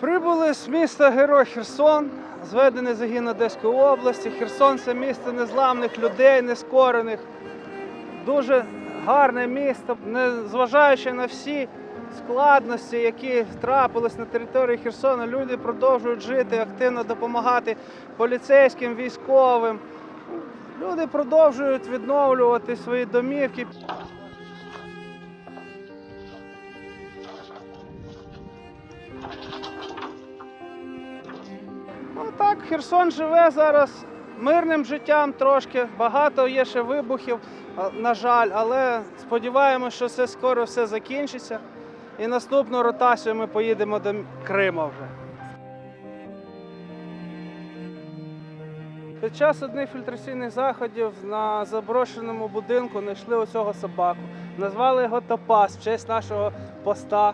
Прибули з міста Герой Херсон, зведений загін Одеської області. Херсон це місто незламних людей, нескорених. Дуже гарне місто, незважаючи на всі складності, які трапились на території Херсона, люди продовжують жити, активно допомагати поліцейським, військовим. Люди продовжують відновлювати свої домівки. Ну так, Херсон живе зараз мирним життям трошки. Багато є ще вибухів, на жаль, але сподіваємося, що це скоро все закінчиться. І наступну ротацію ми поїдемо до Крима вже. Під час одних фільтраційних заходів на заброшеному будинку знайшли оцього собаку. Назвали його Топас в честь нашого поста.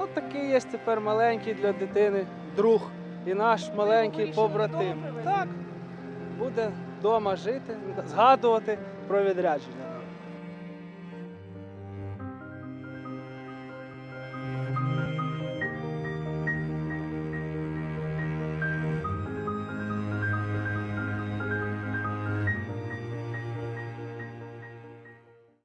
От такий є тепер маленький для дитини друг і наш маленький побратим. Так, буде вдома жити, згадувати про відрядження.